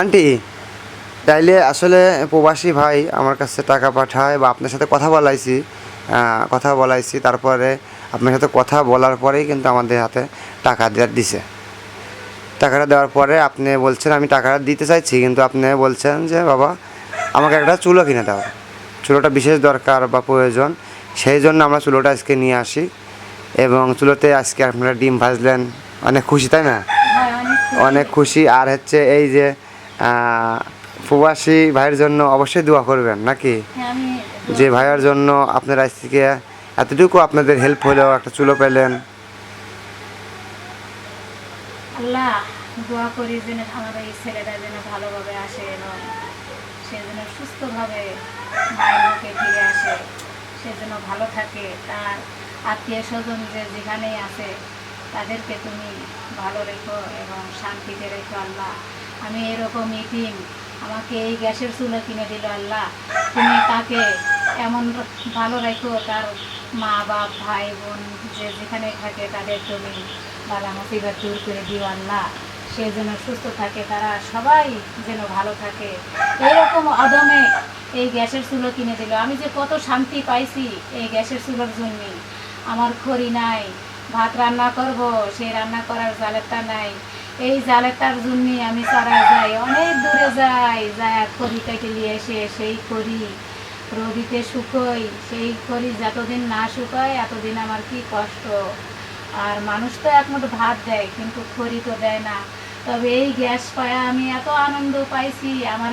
Aunty তাইলে আসলে প্রবাসী ভাই আমার কাছে টাকা পাঠায় বা আপনার সাথে কথা বলাইছি কথা বলাইছি তারপরে আপনার সাথে কথা বলার পরেই কিন্তু আমাদের হাতে টাকা দেওয়ার দিছে। টাকাটা দেওয়ার পরে আপনি বলছেন আমি টাকাটা দিতে চাইছি কিন্তু আপনি বলছেন যে বাবা আমাকে একটা চুলো কিনে দাও। চুলোটা বিশেষ দরকার বা প্রয়োজন। সেই জন্য আমরা চুলোটা আজকে নিয়ে আসি এবং চুলোতে আজকে আপনারা ডিম ভাজলেন। অনেক খুশি তাই না? হ্যাঁ অনেক খুশি। আর হচ্ছে এই যে প্রবাসী ভাইয়ের জন্য অবশ্যই দোয়া করবেন নাকি? হ্যাঁ যে ভাইয়ের জন্য আপনার আজ থেকে এতটুকু আপনাদের হেল্প হলেও একটা চুলো পেলেন। আল্লাহ দোয়া করি যেন আমার এই ছেলেটা যেন ভালোভাবে আসে এবং সে যেন সুস্থভাবে মায়ের মুখে ফিরে আসে সে যেন ভালো থাকে। তার আত্মীয় স্বজন যে যেখানেই আছে তাদেরকে তুমি ভালো রেখো এবং শান্তিতে রেখো আল্লাহ। আমি এরকম ইতিম আমাকে এই গ্যাসের চুলো কিনে দিল আল্লাহ। তুমি তাকে এমন ভালো রেখো, তার মা, বাপ, ভাই, বোন যে যেখানে থাকে, তাদের তুমি বালা মুসিবত দূর করে দিও আল্লাহ। সে যেন সুস্থ থাকে, তারা সবাই যেন ভালো থাকে। এইরকম অদমে এই গ্যাসের চুলো কিনে দিল। আমি যে কত শান্তি পাইছি এই গ্যাসের চুলোর জন্যই আমার খড়ি নাই, ভাত রান্না করব সেই রান্না করার জালেরটা নাই। এই জালেরটার জন্য আমি চারা যাই, অনেক দূরে যাই যায় খড়ি কেটে নিয়ে এসে সেই খড়ি রবিতে শুকোই সেই খড়ি যতদিন না শুকায় এতদিন আমার কি কষ্ট। আর মানুষ তো একমুঠ ভাত দেয়, কিন্তু খড়ি তো দেয় না। তবে এই গ্যাস পায়া আমি এত আনন্দ পাইছি, আমার